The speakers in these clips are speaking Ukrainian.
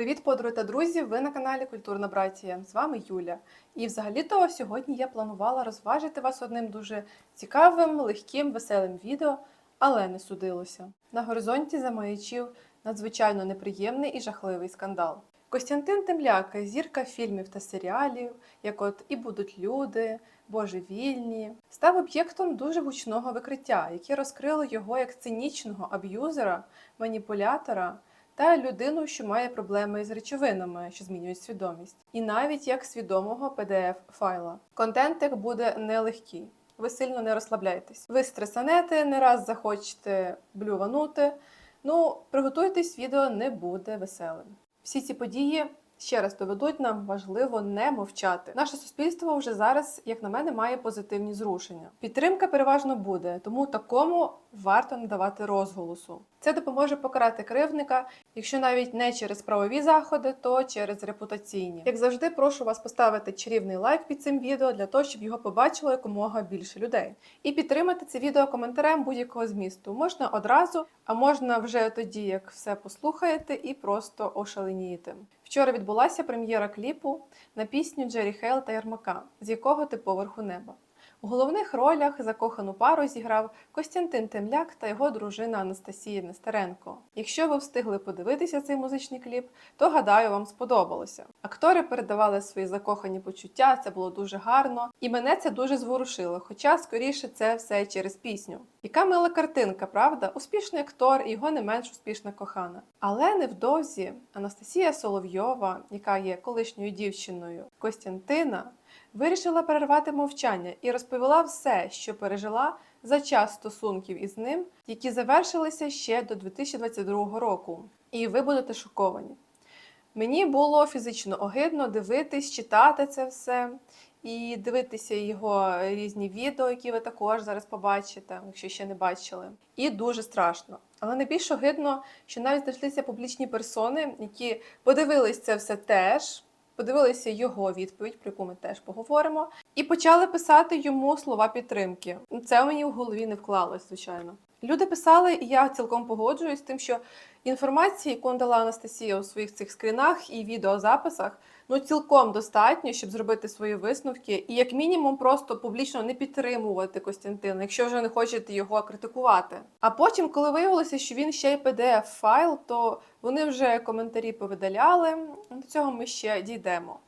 Привіт, подруги та друзі! Ви на каналі Культурна Братія. З вами Юля. І взагалі-то сьогодні я планувала розважити вас одним дуже цікавим, легким, веселим відео, але не судилося. На горизонті замаячив надзвичайно неприємний і жахливий скандал. Костянтин Темляк, зірка фільмів та серіалів, як от і будуть люди, божевільні, став об'єктом дуже гучного викриття, яке розкрило його як цинічного аб'юзера, маніпулятора та людину, що має проблеми з речовинами, що змінюють свідомість, і навіть як свідомого pdf файла. Контентик буде нелегкий. Ви сильно не розслабляйтесь. Ви стресанете, не раз захочете блюванути. Ну, приготуйтесь, відео не буде веселим. Всі ці події ще раз доведуть нам важливо не мовчати. Наше суспільство вже зараз, як на мене, має позитивні зрушення. Підтримка переважно буде, тому такому варто надавати розголосу. Це допоможе покарати кривдника, якщо навіть не через правові заходи, то через репутаційні. Як завжди, прошу вас поставити чарівний лайк під цим відео для того, щоб його побачило якомога більше людей. І підтримати це відео коментарем будь-якого змісту. Можна одразу, а можна вже тоді, як все послухаєте, і просто ошаленієте. Вчора відбулася прем'єра кліпу на пісню Джері Хейл та Ярмака, з якого ти поверху неба. У головних ролях закохану пару зіграв Костянтин Темляк та його дружина Анастасія Нестеренко. Якщо ви встигли подивитися цей музичний кліп, то гадаю, вам сподобалося. Актори передавали свої закохані почуття, це було дуже гарно, і мене це дуже зворушило, хоча скоріше це все через пісню. Яка мила картинка, правда? Успішний актор і його не менш успішна кохана. Але невдовзі Анастасія Соловйова, яка є колишньою дівчиною Костянтина, вирішила перервати мовчання і розповіла все, що пережила за час стосунків із ним, які завершилися ще до 2022 року. І ви будете шоковані. Мені було фізично огидно дивитись, читати це все і дивитися його різні відео, які ви також зараз побачите, якщо ще не бачили. І дуже страшно. Але найбільш огидно, що навіть знайшлися публічні персони, які подивились це все теж подивилися його відповідь, про яку ми теж поговоримо, і почали писати йому слова підтримки. Це мені в голові не вклалось, звичайно. Люди писали, і я цілком погоджуюсь з тим, що інформації, яку надала Анастасія у своїх цих скрінах і відеозаписах, ну цілком достатньо, щоб зробити свої висновки, і як мінімум просто публічно не підтримувати Костянтина, якщо вже не хочете його критикувати. А потім, коли виявилося, що він ще й pdf файл, то вони вже коментарі повидаляли. До цього ми ще дійдемо.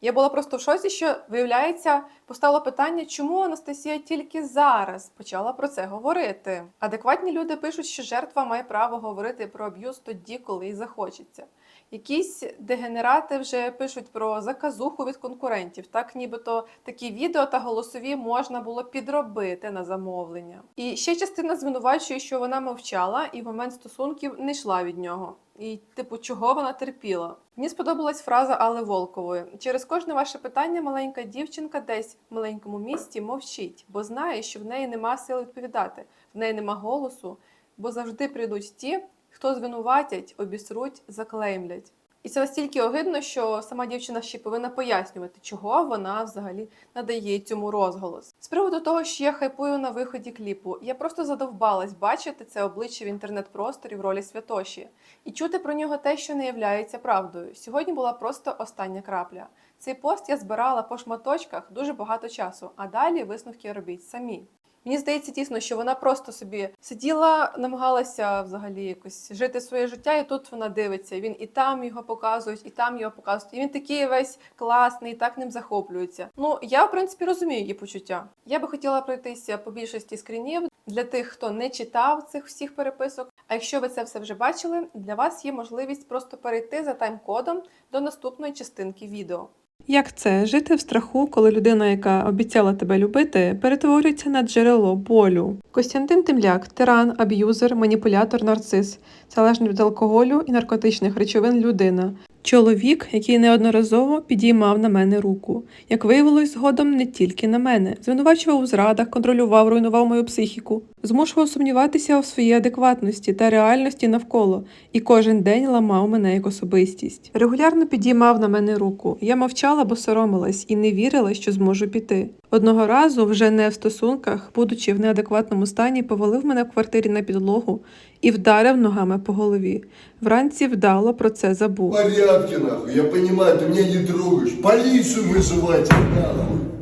Я була просто в шоці, що виявляється, постало питання, чому Анастасія тільки зараз почала про це говорити. Адекватні люди пишуть, що жертва має право говорити про аб'юз тоді, коли їй захочеться. Якісь дегенерати вже пишуть про заказуху від конкурентів, так нібито такі відео та голосові можна було підробити на замовлення. І ще частина звинувачує, що вона мовчала і в момент стосунків не йшла від нього. І, типу, чого вона терпіла? Мені сподобалась фраза Алли Волкової: через кожне ваше питання маленька дівчинка десь в маленькому місті мовчить, бо знає, що в неї нема сили відповідати, в неї нема голосу, бо завжди прийдуть ті, хто звинуватять, обісруть, заклеймлять. І це настільки огидно, що сама дівчина ще повинна пояснювати, чого вона взагалі надає цьому розголос. З приводу того, що я хайпую на виході кліпу, я просто задовбалась бачити це обличчя в інтернет-просторі в ролі Святоші і чути про нього те, що не являється правдою. Сьогодні була просто остання крапля. Цей пост я збирала по шматочках дуже багато часу, а далі висновки робіть самі. Мені здається, дійсно, що вона просто собі сиділа, намагалася взагалі якось жити своє життя, і тут вона дивиться. Він і там його показують, і там його показують. І він такий весь класний, і так ним захоплюється. Ну я в принципі розумію її почуття. Я би хотіла пройтися по більшості скрінів для тих, хто не читав цих всіх переписок. А якщо ви це все вже бачили, для вас є можливість просто перейти за тайм-кодом до наступної частинки відео. Як це жити в страху, коли людина, яка обіцяла тебе любити, перетворюється на джерело болю? Костянтин Темляк, тиран, аб'юзер, маніпулятор, нарцис, залежний від алкоголю і наркотичних речовин людина. Чоловік, який неодноразово підіймав на мене руку, як виявилось згодом не тільки на мене, звинувачував у зрадах, контролював, руйнував мою психіку, змушував сумніватися у своїй адекватності та реальності навколо, і кожен день ламав мене як особистість. Регулярно підіймав на мене руку. Я мовчала, бо соромилась і не вірила, що зможу піти. Одного разу, вже не в стосунках, будучи в неадекватному стані, повалив мене в квартирі на підлогу і вдарив ногами по голові. Вранці вдало про це забув. порядке, нахуй. Я понимаю, ты меня не трогаешь. Полицию вызывайте, нахуй.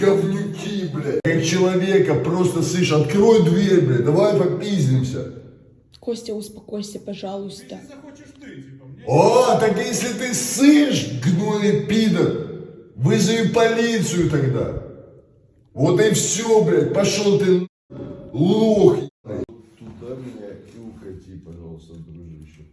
Говнюки, блядь. Как человека просто, слышь, открой дверь, блядь, давай попиздимся. Костя, успокойся, пожалуйста. О, так если ты сышь, гнойный пидор, вызови полицию тогда. Вот и все, блядь, пошел ты лох. Туда меня и укати, пожалуйста, дружище.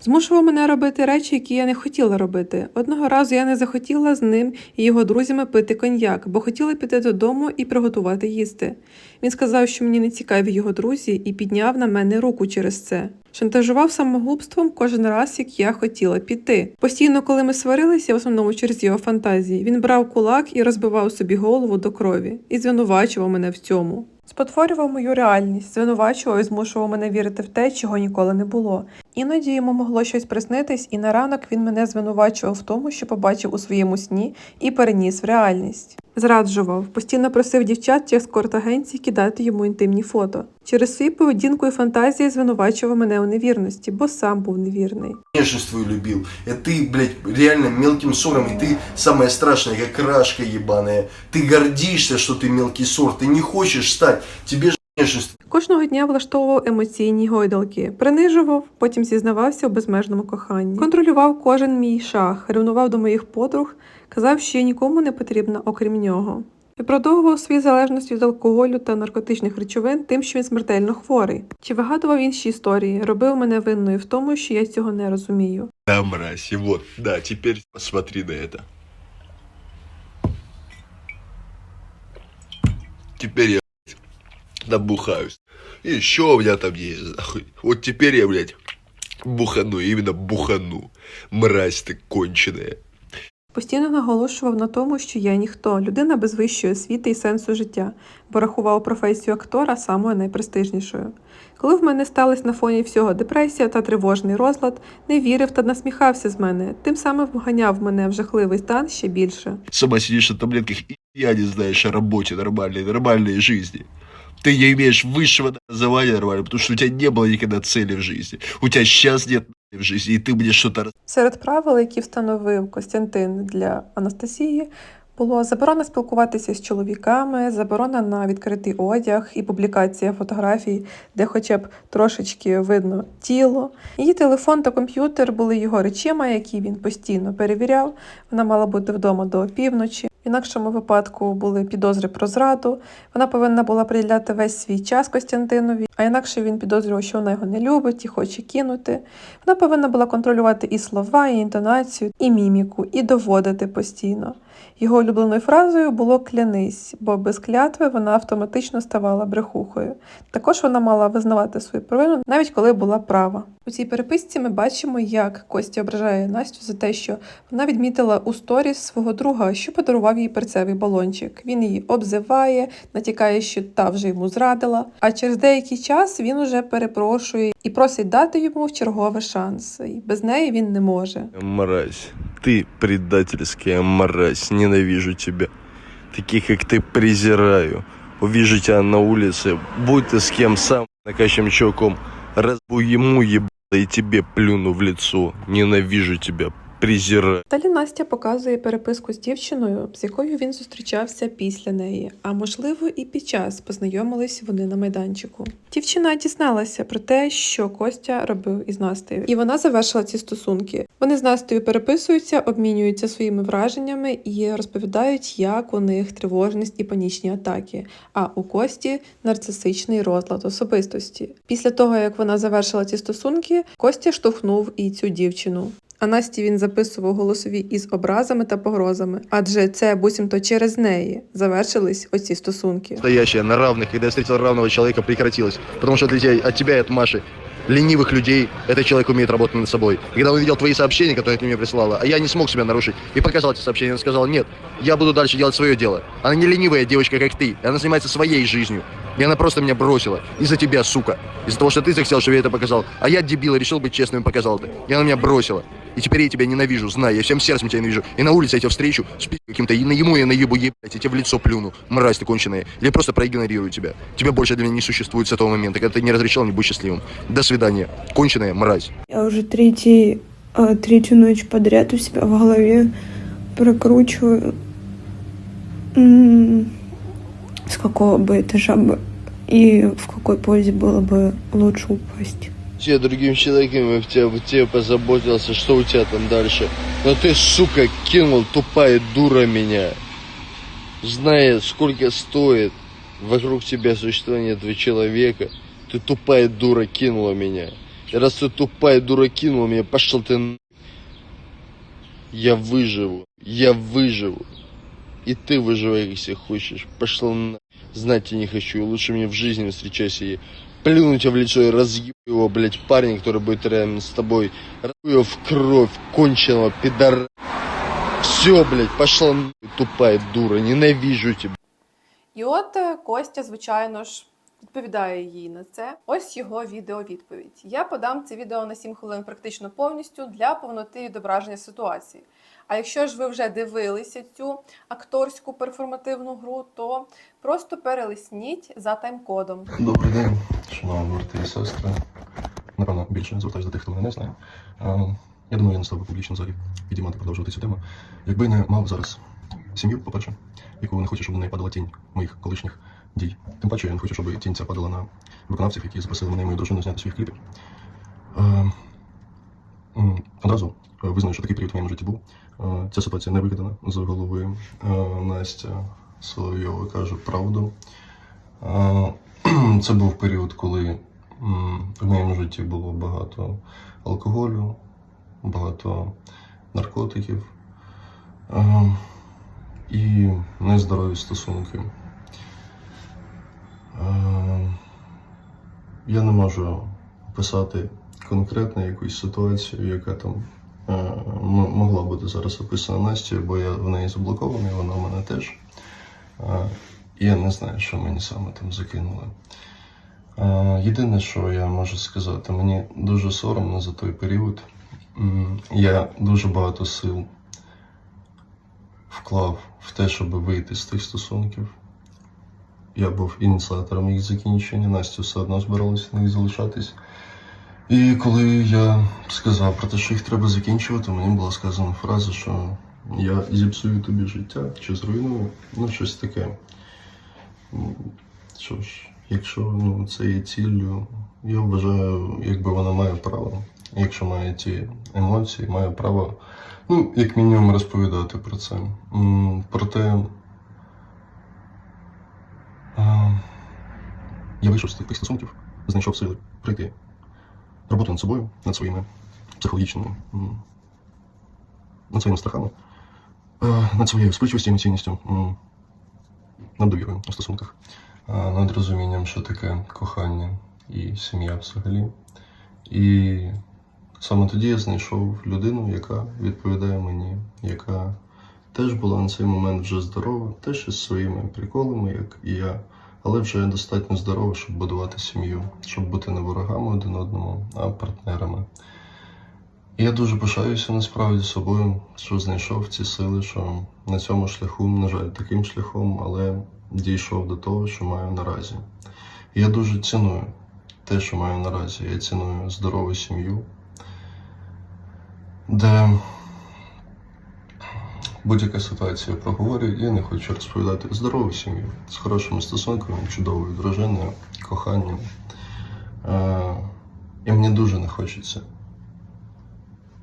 Змушував мене робити речі, які я не хотіла робити. Одного разу я не захотіла з ним і його друзями пити коньяк, бо хотіла піти додому і приготувати їсти. Він сказав, що мені не цікаві його друзі, і підняв на мене руку через це. Шантажував самогубством кожен раз, як я хотіла піти. Постійно, коли ми сварилися, в основному через його фантазії, він брав кулак і розбивав собі голову до крові і звинувачував мене в цьому. Спотворював мою реальність, звинувачував і змушував мене вірити в те, чого ніколи не було. Іноді йому могло щось приснитись, і на ранок він мене звинувачував в тому, що побачив у своєму сні і переніс в реальність Зраджував, постійно просив дівчат чи ескорт-агенцій кидати йому інтимні фото. Через свою поведінку і фантазії звинувачував мене у невірності, бо сам був невірний. Внешность твою любил. И ты, блядь, реально мелким сором, и ты самая страшная, как рашка ебаная. Ты гордишься, что ты мелкий сор, ты не хочешь стать. Тебе же внешность Кожного дня влаштовував емоційні гойдалки, принижував, потім зізнавався у безмежному коханні. Контролював кожен мій шаг, ревнував до моїх подруг, казав, що я нікому не потрібна, окрім нього. Виправдовував свою залежність від алкоголю та наркотичних речовин тим, що він смертельно хворий. Чи вигадував інші історії, робив мене винною в тому, що я цього не розумію. Да, мразь, вот, да, теперь посмотри на это. Теперь я, набухаюсь. И еще у меня там есть, нахуй. Вот теперь я, блядь, бухану, именно бухану. Мразь ты конченая. Постійно наголошував на тому, що я ніхто, людина без вищої освіти і сенсу життя, бо рахував професію актора самою найпрестижнішою. Коли в мене сталася на фоні всього депресія та тривожний розлад, не вірив та насміхався з мене, тим самим вганяв мене в жахливий стан ще більше. Сама сидишь на таблетках и я не знаешь о работе нормальной, нормальной жизни Ты не имеешь высшего образования нормального, потому что у тебя не было никогда цели в жизни. У тебя сейчас нет в жизни, и ты мне что-то Серед правил, які встановив Костянтин для Анастасії, було заборона спілкуватися з чоловіками, заборона на відкритий одяг і публікація фотографій, де хоча б трошечки видно тіло. Її телефон та комп'ютер були його речима, які він постійно перевіряв. Вона мала бути вдома до опівночі. В інакшому випадку були підозри про зраду. Вона повинна була приділяти весь свій час Костянтинові, а інакше він підозрював, що вона його не любить і хоче кинути. Вона повинна була контролювати і слова, і інтонацію, і міміку, і доводити постійно. Його улюбленою фразою було клянись, бо без клятви вона автоматично ставала брехухою. Також вона мала визнавати свою провину, навіть коли була права. У цій переписці ми бачимо, як Костя ображає Настю за те, що вона відмітила у сторіс свого друга, що подарував їй перцевий балончик. Він її обзиває, натякає, що та вже йому зрадила. А через деякий час він уже перепрошує і просить дати йому в черговий шанс. І без неї він не може. Мразь, ты предательская мразь, ненавижу тебя. Таких, как ты, презираю. Увижу тебя на улице, будь ты с кем сам, накачем чуваком, разбу ему ебало и тебе плюну в лицо. Ненавижу тебя, презираю. Далі Настя показує переписку з дівчиною, з якою він зустрічався після неї, а можливо і під час познайомились вони на майданчику. Дівчина дізналася про те, що Костя робив із Настею, і вона завершила ці стосунки. Вони з Настею переписуються, обмінюються своїми враженнями і розповідають, як у них тривожність і панічні атаки. А у Кості нарцисичний розлад особистості. Після того, як вона завершила ці стосунки, Костя штовхнув і цю дівчину. А Насті він записував голосові із образами та погрозами, адже це буцімто через неї завершились оці стосунки. Настоящая, на равных, когда я встретил равного человека, прекратилась. Потому что для тебя, от тебя и от Маши, ленивых людей, этот человек умеет работать над собой. И когда он видел твои сообщения, которые ты мне прислала, а я не смог себя нарушить, и показал эти сообщения, он сказал, нет, я буду дальше делать свое дело. Она не ленивая девочка, как ты, она занимается своей жизнью. И она просто меня бросила. Из-за тебя, сука. Из-за того, что ты захотел, чтобы я это показал. А я, дебил, решил быть честным и показал это. И она меня бросила. И теперь я тебя ненавижу, знай, я всем сердцем тебя ненавижу. И на улице я тебя встречу с каким-то, и на ему я наебу, ебать, я тебе в лицо плюну, мразь ты конченая. Или просто проигнорирую тебя. Тебя больше для меня не существует с этого момента. Когда ты не разрешал мне быть счастливым. До свидания. Конченая мразь. Я уже третий, а, третью ночь подряд у себя в голове прокручиваю, с какого бы этажа бы и в какой позе было бы лучше упасть. тебе другим человеком, я в тебя, в позаботился, что у тебя там дальше. Но ты, сука, кинул, тупая дура меня. Зная, сколько стоит вокруг тебя существование этого человека, ты тупая дура кинула меня. И раз ты тупая дура кинула меня, пошел ты на... Я выживу, я выживу. И ты выживай, если хочешь. Пошел на... Знать тебя не хочу, лучше мне в жизни не встречайся ей плюну тебе в лицо и разъебу его, блядь, парня, который будет рядом с тобой. Разъебу его в кровь, конченого пидора. Все, блядь, пошла нахуй, тупая дура, ненавижу тебя. І от е, Костя, звичайно ж, відповідає їй на це. Ось його відеовідповідь. Я подам це відео на 7 хвилин практично повністю для повноти відображення ситуації. А якщо ж ви вже дивилися цю акторську перформативну гру, то просто перелисніть за тайм-кодом. Добрий день, шановні брати і сестри. Напевно, більше звертаюся до тих, хто мене не знає. Я думаю, я не став би публічно взагалі підіймати, продовжувати цю тему. Якби не мав зараз сім'ю, по-перше, яку не хочу, щоб на неї падала тінь моїх колишніх дій. Тим паче я не хочу, щоб тінь ця падала на виконавців, які запросили мене і мою дружину зняти своїх кліпів. Одразу визнаю, що такий період в моєму житті був. Е, Ця ситуація не викидана з голови. Е, Настя Соловйова каже правду. Е, Це був період, коли в моєму житті було багато алкоголю, багато наркотиків е, і нездорові стосунки. Е, Я не можу описати конкретно якусь ситуацію, яка там е, могла бути зараз описана Насті, бо я в неї заблокований, вона в мене теж. Е, Я не знаю, що мені саме там закинули. Е, Єдине, що я можу сказати, мені дуже соромно за той період. Я дуже багато сил вклав в те, щоб вийти з тих стосунків. Я був ініціатором їх закінчення, Настя все одно збиралася на них залишатись. І коли я сказав про те, що їх треба закінчувати, мені була сказана фраза, що я зіпсую тобі життя чи зруйную, ну щось таке. Що ж, якщо ну, це є ціллю, я вважаю, якби вона має право. Якщо має ті емоції, має право, ну, як мінімум, розповідати про це. Проте я вийшов з тих стосунків, знайшов сили прийти роботу над собою, над своїми психологічними, над своїми страхами, е, над своєю спливчивістю, емоційністю, над довірою у стосунках, над розумінням, що таке кохання і сім'я взагалі. І саме тоді я знайшов людину, яка відповідає мені, яка теж була на цей момент вже здорова, теж із своїми приколами, як і я, але вже достатньо здорова, щоб будувати сім'ю, щоб бути не ворогами один одному, а партнерами. І я дуже пишаюся насправді собою, що знайшов ці сили, що на цьому шляху, на жаль, таким шляхом, але дійшов до того, що маю наразі. І я дуже ціную те, що маю наразі. Я ціную здорову сім'ю, де будь-яка ситуація проговорюю, я не хочу розповідати здорову сім'ю з хорошими стосунками, чудовою дружиною, коханням. Е, і мені дуже не хочеться,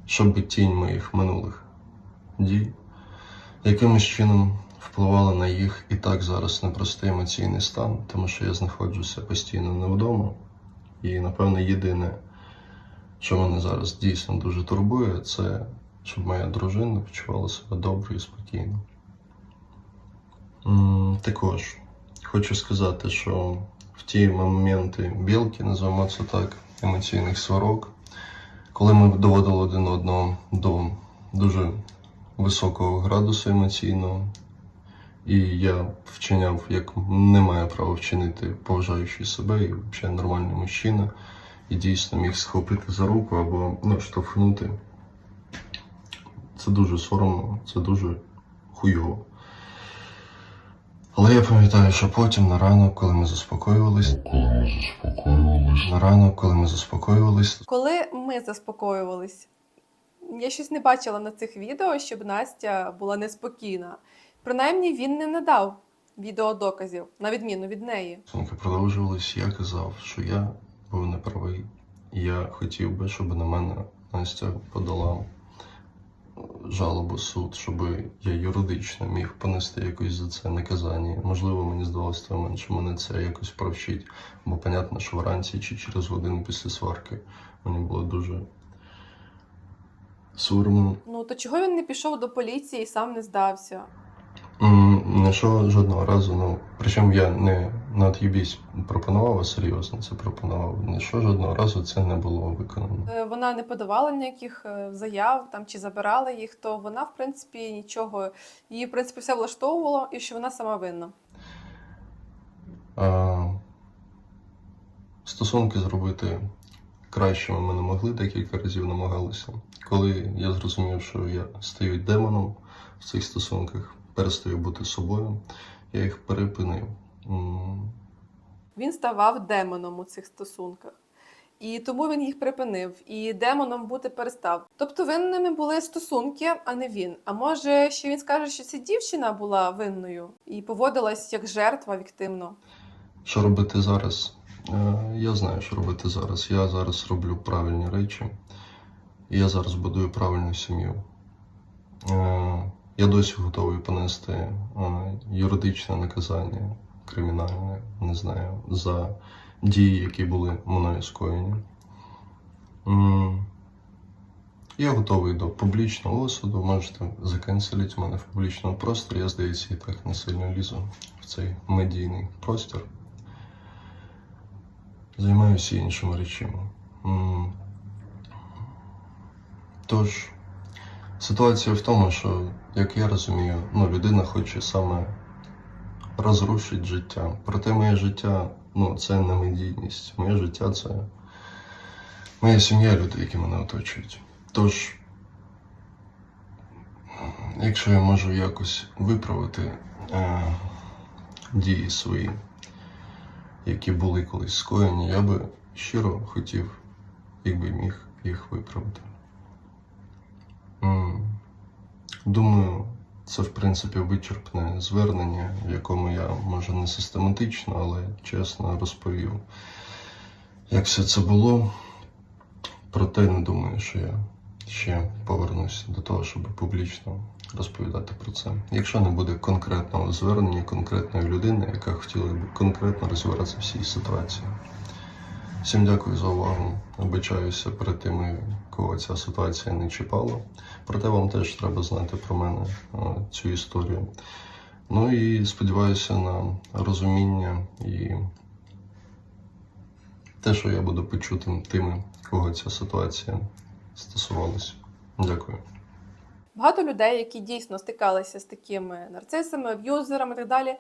щоб тінь моїх минулих дій якимось чином впливала на їх і так зараз непростий емоційний стан, тому що я знаходжуся постійно не вдома. І, напевно, єдине, що мене зараз дійсно дуже турбує, це щоб моя дружина почувала себе добре і спокійно. Також хочу сказати, що в ті моменти білки, називаємо це так, емоційних сварок, коли ми доводили один одного до дуже високого градусу емоційного, і я вчиняв, як не має права вчинити, поважаючи себе і взагалі нормальний мужчина, і дійсно міг схопити за руку або ну, штовхнути Це дуже соромно, це дуже хуйово. Але я пам'ятаю, що потім на ранок, коли ми заспокоювались, коли ми заспокоювались, на ранок, коли ми заспокоювались, Коли ми заспокоювались, я щось не бачила на цих відео, щоб Настя була неспокійна. Принаймні він не надав відеодоказів, на відміну від неї. Стосунки продовжувались, я казав, що я був неправий. Я хотів би, щоб на мене Настя подала жалобу суд, щоб я юридично міг понести якось за це наказання. Можливо, мені здалося той момент, що мене це якось провчить. Бо понятно, що вранці чи через годину після сварки мені було дуже соромно. Ну то чого він не пішов до поліції і сам не здався? Не що жодного разу, ну причому я не на от'їбісь пропонував, а серйозно це пропонував. Не що жодного разу це не було виконано. Е, Вона не подавала ніяких е, заяв там чи забирала їх, то вона, в принципі, нічого. Її, в принципі, все влаштовувало, і що вона сама винна. А, стосунки зробити кращими ми не могли, декілька разів намагалися. Коли я зрозумів, що я стаю демоном в цих стосунках, перестаю бути собою, я їх перепинив. Він ставав демоном у цих стосунках. І тому він їх припинив, і демоном бути перестав. Тобто винними були стосунки, а не він. А може, ще він скаже, що ця дівчина була винною і поводилась як жертва віктивно. Що робити зараз? Е, Я знаю, що робити зараз. Я зараз роблю правильні речі. І я зараз будую правильну сім'ю. Е, Я досі готовий понести е, юридичне наказання, кримінальне, не знаю, за дії, які були мною скоєні. Я готовий до публічного осуду. Можете закенселити мене в публічному просторі. Я, здається, і так не сильно лізу в цей медійний простір. Займаюся іншими речами. Тож, ситуація в тому, що, як я розумію, ну, людина хоче саме розрушити життя. Проте моє життя ну, це не медійність. Моє життя це моя сім'я, люди, які мене оточують. Тож, якщо я можу якось виправити е, дії свої, які були колись скоєні, я би щиро хотів, якби міг їх виправити. Думаю, це в принципі вичерпне звернення, в якому я може не систематично, але чесно розповів, як все це було. Проте не думаю, що я ще повернусь до того, щоб публічно розповідати про це. Якщо не буде конкретного звернення, конкретної людини, яка хотіла б конкретно розібратися в цій ситуації. Всім дякую за увагу. Обичаюся перед тими, кого ця ситуація не чіпала. Проте вам теж треба знати про мене е, цю історію. Ну і сподіваюся на розуміння і те, що я буду почутим тими, кого ця ситуація стосувалась. Дякую. Багато людей, які дійсно стикалися з такими нарцисами, аб'юзерами і так далі,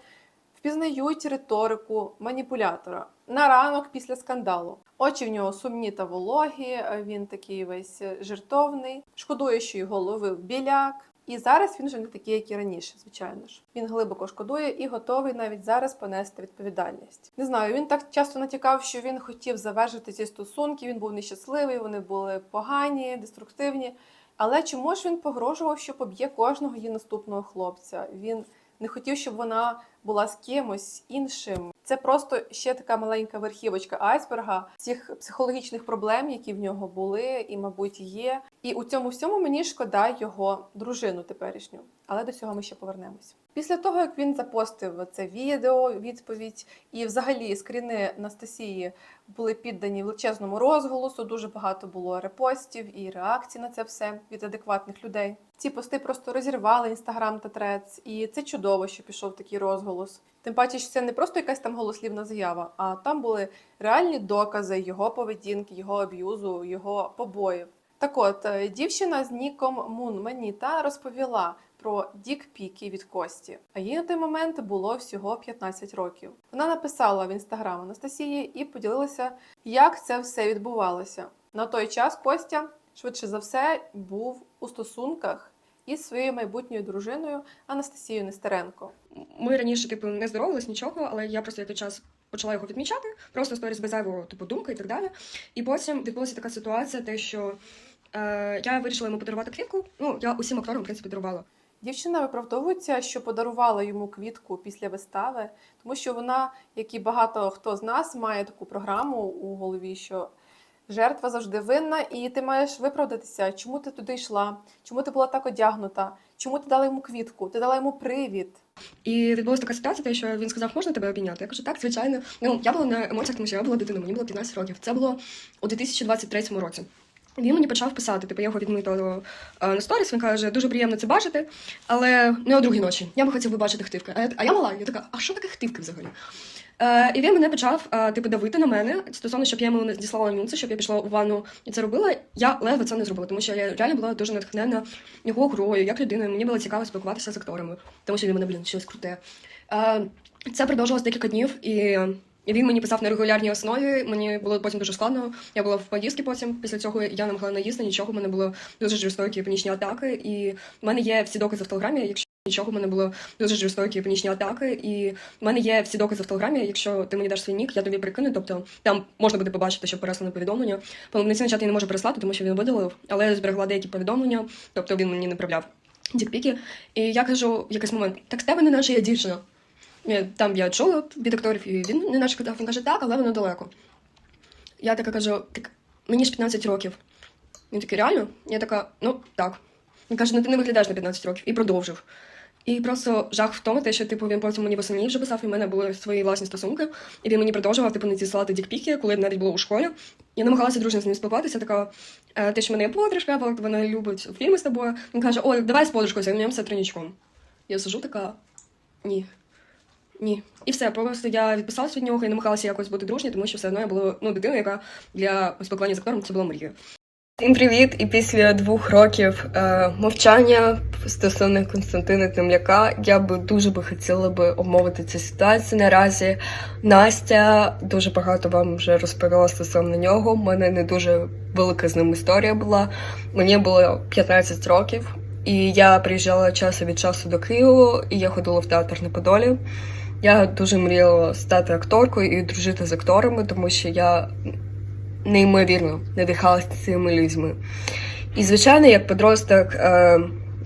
впізнають риторику маніпулятора на ранок після скандалу. Очі в нього сумні та вологі, він такий весь жертовний, шкодує, що його ловив біляк. І зараз він вже не такий, як і раніше, звичайно ж. Він глибоко шкодує і готовий навіть зараз понести відповідальність. Не знаю, він так часто натякав, що він хотів завершити ці стосунки. Він був нещасливий, вони були погані, деструктивні. Але чому ж він погрожував, що поб'є кожного її наступного хлопця? Він не хотів, щоб вона була з кимось іншим. Це просто ще така маленька верхівочка айсберга цих психологічних проблем, які в нього були, і, мабуть, є. І у цьому всьому мені шкода його дружину теперішню. Але до цього ми ще повернемось. Після того, як він запостив це відео, відповідь, і взагалі скріни Анастасії були піддані величезному розголосу, дуже багато було репостів і реакцій на це все від адекватних людей. Ці пости просто розірвали інстаграм та трец, і це чудово, що пішов такий розголос. Тим паче, що це не просто якась там голослівна заява, а там були реальні докази його поведінки, його аб'юзу, його побоїв. Так от, е, дівчина з ніком Мун Маніта розповіла про дік-піки від Кості. А їй на той момент було всього 15 років. Вона написала в інстаграм Анастасії і поділилася, як це все відбувалося. На той час Костя, швидше за все, був у стосунках із своєю майбутньою дружиною Анастасією Нестеренко. Ми раніше, типу, не здоровались нічого, але я просто який час почала його відмічати, просто сторіс без зайвого типу думки і так далі. І потім відбулася така ситуація, те, що е, я вирішила йому подарувати квітку. Ну, я усім акторам, в принципі, дарувала. Дівчина виправдовується, що подарувала йому квітку після вистави, тому що вона, як і багато хто з нас, має таку програму у голові, що жертва завжди винна, і ти маєш виправдатися, чому ти туди йшла, чому ти була так одягнута, чому ти дала йому квітку, ти дала йому привід. І відбулася така ситуація, що він сказав, можна тебе обійняти? Я кажу, так, звичайно. Ну, я була на емоціях, тому що я була дитиною, мені було 15 років. Це було у 2023 році. Він мені почав писати, типу, я його відмітила е, на сторіс, він каже, дуже приємно це бачити, але не о другій ночі. Я би хотів би бачити хтивки. А я, а я мала, я така, а що таке хтивки взагалі? Е, і він мене почав е, типу, давити на мене стосовно, щоб я йому діслала нюнси, щоб я пішла у ванну і це робила. Я ледве це не зробила, тому що я реально була дуже натхнена його грою, як людиною. Мені було цікаво спілкуватися з акторами, тому що він мене, блін, щось круте. Е, це продовжилось декілька днів, і і він мені писав на регулярній основі. Мені було потім дуже складно. Я була в поїздці потім. Після цього я не могла наїсти нічого. У мене було дуже жорстокі панічні атаки. І в мене є всі докази в телеграмі. Якщо нічого, в мене було дуже жорстокі панічні атаки. І в мене є всі докази в телеграмі. Якщо ти мені даш свій нік, я тобі прикину. Тобто там можна буде побачити, що переслане повідомлення. Повноцінний чат я не можу переслати, тому що він видалив, але я зберегла деякі повідомлення. Тобто він мені направляв дікпіки. І я кажу в якийсь момент: так з тебе не наче я дівчина. Ні, Там я чула від акторів, і він не наче казав, він каже, так, але воно далеко. Я така кажу, так мені ж 15 років. Він такий, реально? Я така, ну так. Він каже, ну ти не виглядаєш на 15 років. І продовжив. І просто жах в тому, те, що типу він потім мені восені вже писав, і в мене були свої власні стосунки. І він мені продовжував типу надсилати дікпіки, коли навіть було у школі. Я намагалася дружно з ним спілкуватися, така, е, те, що в мене є подружка, вона любить фільми з тобою. Він каже, ой, давай з подружкою займемося тренічком. Я сижу така, ні. Ні. І все, просто я відписалася від нього і намагалася якось бути дружньою, тому що все одно я була ну, дитиною, яка для спілкування з актором це була мрія. Всім привіт! І після двох років е, мовчання стосовно Константина Темляка я би дуже би хотіла би обмовити цю ситуацію. Наразі Настя дуже багато вам вже розповіла стосовно нього. У мене не дуже велика з ним історія була. Мені було 15 років, і я приїжджала часу від часу до Києва, і я ходила в театр на Подолі. Я дуже мріяла стати акторкою і дружити з акторами, тому що я неймовірно надихалася цими людьми. І, звичайно, як подросток, е,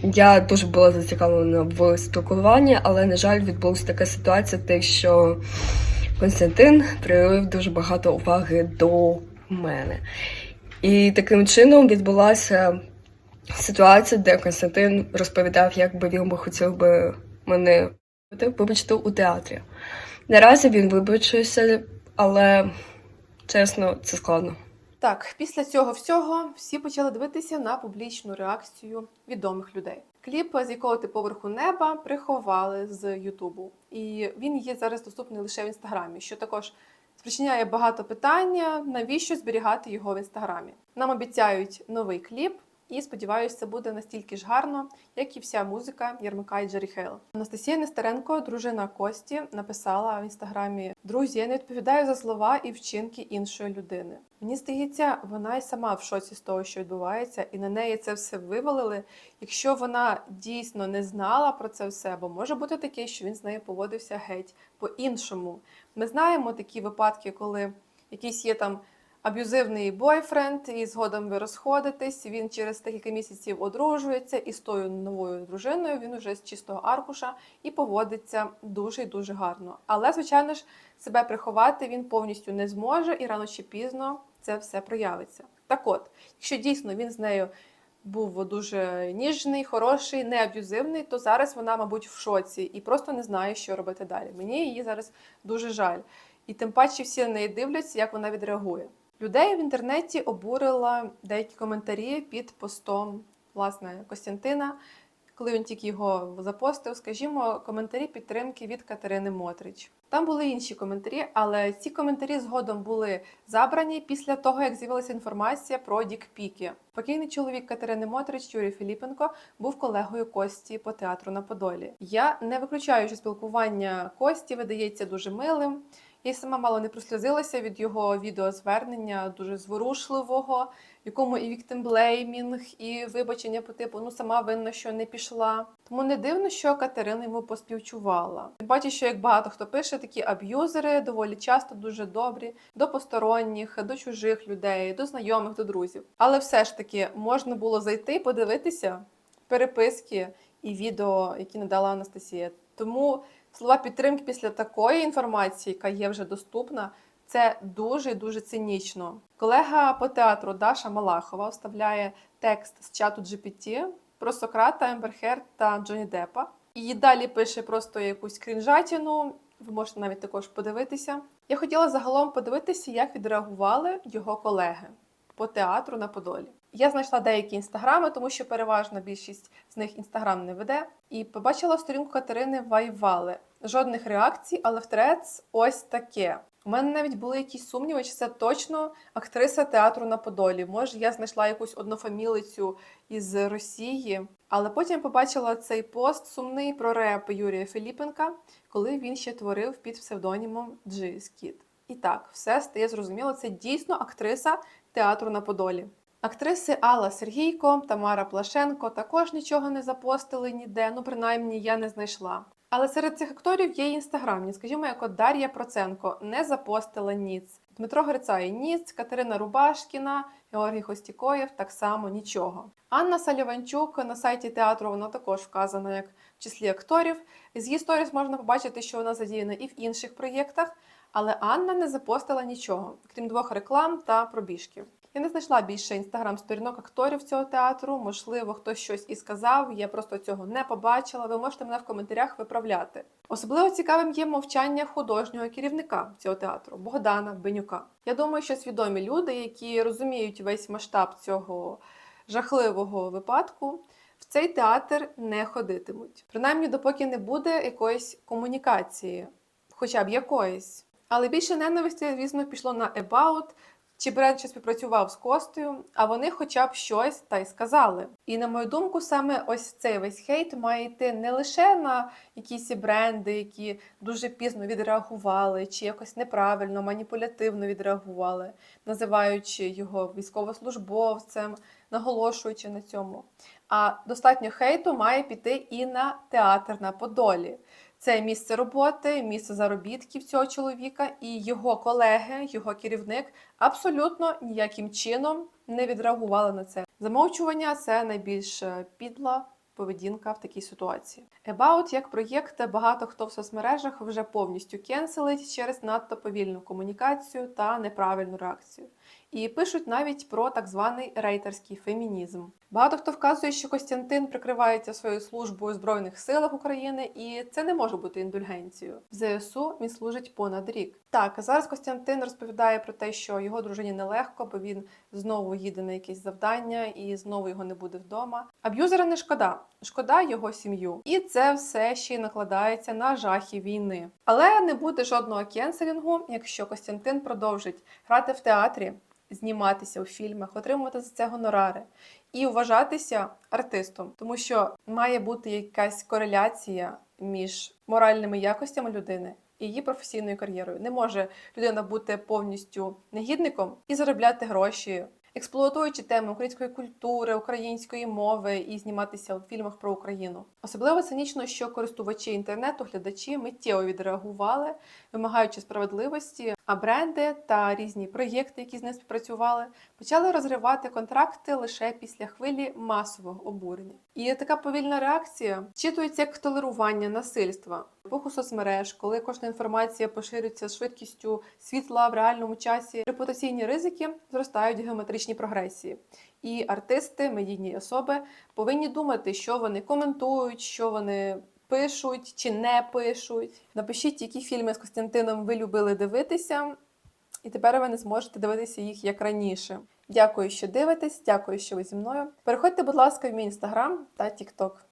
я дуже була зацікавлена в спілкуванні, але, на жаль, відбулася така ситуація, те, що Константин проявив дуже багато уваги до мене. І таким чином відбулася ситуація, де Константин розповідав, як би він би хотів би мене вибачити у театрі. Наразі він вибачився, але чесно, це складно. Так, після цього всього всі почали дивитися на публічну реакцію відомих людей. Кліп з якого ти поверху неба приховали з Ютубу, і він є зараз доступний лише в інстаграмі, що також спричиняє багато питання, навіщо зберігати його в інстаграмі. Нам обіцяють новий кліп. І сподіваюся, це буде настільки ж гарно, як і вся музика Єрмака і Джері Хейл. Анастасія Нестеренко, дружина Кості, написала в інстаграмі: Друзі, я не відповідаю за слова і вчинки іншої людини. Мені здається, вона й сама в шоці з того, що відбувається, і на неї це все вивалили. Якщо вона дійсно не знала про це все, бо може бути таке, що він з нею поводився геть по-іншому. Ми знаємо такі випадки, коли якийсь є там аб'юзивний бойфренд, і згодом ви розходитесь. Він через декілька місяців одружується, і з тою новою дружиною він уже з чистого аркуша і поводиться дуже і дуже гарно. Але, звичайно ж, себе приховати він повністю не зможе, і рано чи пізно це все проявиться. Так от, якщо дійсно він з нею був дуже ніжний, хороший, не аб'юзивний, то зараз вона, мабуть, в шоці і просто не знає, що робити далі. Мені її зараз дуже жаль. І тим паче всі на неї дивляться, як вона відреагує. Людей в інтернеті обурила деякі коментарі під постом власне Костянтина, коли він тільки його запостив, скажімо, коментарі підтримки від Катерини Мотрич. Там були інші коментарі, але ці коментарі згодом були забрані після того, як з'явилася інформація про дікпіки. Покійний чоловік Катерини Мотрич Юрій Філіпенко був колегою Кості по театру на Подолі. Я не виключаю, що спілкування Кості видається дуже милим. Я сама мало не прослізилася від його відеозвернення, дуже зворушливого, якому і віктимблеймінг, і вибачення по типу ну сама винна, що не пішла. Тому не дивно, що Катерина йому поспівчувала. Паче, що як багато хто пише, такі аб'юзери доволі часто дуже добрі до посторонніх, до чужих людей, до знайомих, до друзів. Але все ж таки можна було зайти, подивитися переписки і відео, які надала Анастасія. Тому слова підтримки після такої інформації, яка є вже доступна, це дуже дуже цинічно. Колега по театру Даша Малахова вставляє текст з чату GPT про Сократа, Ембер Херд та Джонні Деппа. І далі пише просто якусь крінжатіну. Ви можете навіть також подивитися. Я хотіла загалом подивитися, як відреагували його колеги по театру на Подолі. Я знайшла деякі інстаграми, тому що переважна більшість з них інстаграм не веде. І побачила сторінку Катерини Вайвали. Жодних реакцій, але в ось таке. У мене навіть були якісь сумніви, чи це точно актриса театру на Подолі. Може, я знайшла якусь однофамілицю із Росії. Але потім побачила цей пост сумний про реп Юрія Філіпенка, коли він ще творив під псевдонімом Джис Кіт. І так, все стає зрозуміло. Це дійсно актриса театру на Подолі. Актриси Алла Сергійко, Тамара Плашенко також нічого не запостили ніде, ну принаймні я не знайшла. Але серед цих акторів є інстаграмні, скажімо, як от Дар'я Проценко не запостила ніц. Дмитро Грицай ніц, Катерина Рубашкіна, Георгій Хостікоєв так само нічого. Анна Саліванчук на сайті театру вона також вказана як в числі акторів. З її сторіс можна побачити, що вона задіяна і в інших проєктах, але Анна не запостила нічого, крім двох реклам та пробіжки. Я не знайшла більше інстаграм-сторінок акторів цього театру. Можливо, хтось щось і сказав. Я просто цього не побачила. Ви можете мене в коментарях виправляти. Особливо цікавим є мовчання художнього керівника цього театру Богдана Бенюка. Я думаю, що свідомі люди, які розуміють весь масштаб цього жахливого випадку, в цей театр не ходитимуть. Принаймні, допоки не буде якоїсь комунікації, хоча б якоїсь. Але більше ненависті, звісно, пішло на About, чи бренд ще співпрацював з Костею, а вони хоча б щось та й сказали. І на мою думку, саме ось цей весь хейт має йти не лише на якісь бренди, які дуже пізно відреагували, чи якось неправильно, маніпулятивно відреагували, називаючи його військовослужбовцем, наголошуючи на цьому. А достатньо хейту має піти і на театр на Подолі. Це місце роботи, місце заробітків цього чоловіка, і його колеги, його керівник абсолютно ніяким чином не відреагували на це. Замовчування це найбільш е, підла поведінка в такій ситуації. About як проєкт багато хто в соцмережах вже повністю кенселить через надто повільну комунікацію та неправильну реакцію. І пишуть навіть про так званий рейтерський фемінізм. Багато хто вказує, що Костянтин прикривається своєю службою у Збройних силах України, і це не може бути індульгенцією. В ЗСУ він служить понад рік. Так, зараз Костянтин розповідає про те, що його дружині нелегко, бо він знову їде на якесь завдання і знову його не буде вдома. Аб'юзера не шкода, шкода його сім'ю. І це все ще й накладається на жахи війни. Але не буде жодного кенселінгу, якщо Костянтин продовжить грати в театрі, зніматися у фільмах, отримувати за це гонорари і вважатися артистом, тому що має бути якась кореляція між моральними якостями людини і її професійною кар'єрою. Не може людина бути повністю негідником і заробляти гроші. Експлуатуючи теми української культури, української мови і зніматися у фільмах про Україну, особливо цинічно, що користувачі інтернету, глядачі миттєво відреагували, вимагаючи справедливості. А бренди та різні проєкти, які з ним співпрацювали, почали розривати контракти лише після хвилі масового обурення. І така повільна реакція читується як толерування насильства. Епоху соцмереж, коли кожна інформація поширюється швидкістю світла в реальному часі, репутаційні ризики зростають в геометричній прогресії. І артисти, медійні особи повинні думати, що вони коментують, що вони пишуть чи не пишуть. Напишіть, які фільми з Костянтином ви любили дивитися, і тепер ви не зможете дивитися їх як раніше. Дякую, що дивитесь, дякую, що ви зі мною. Переходьте, будь ласка, в мій інстаграм та тікток.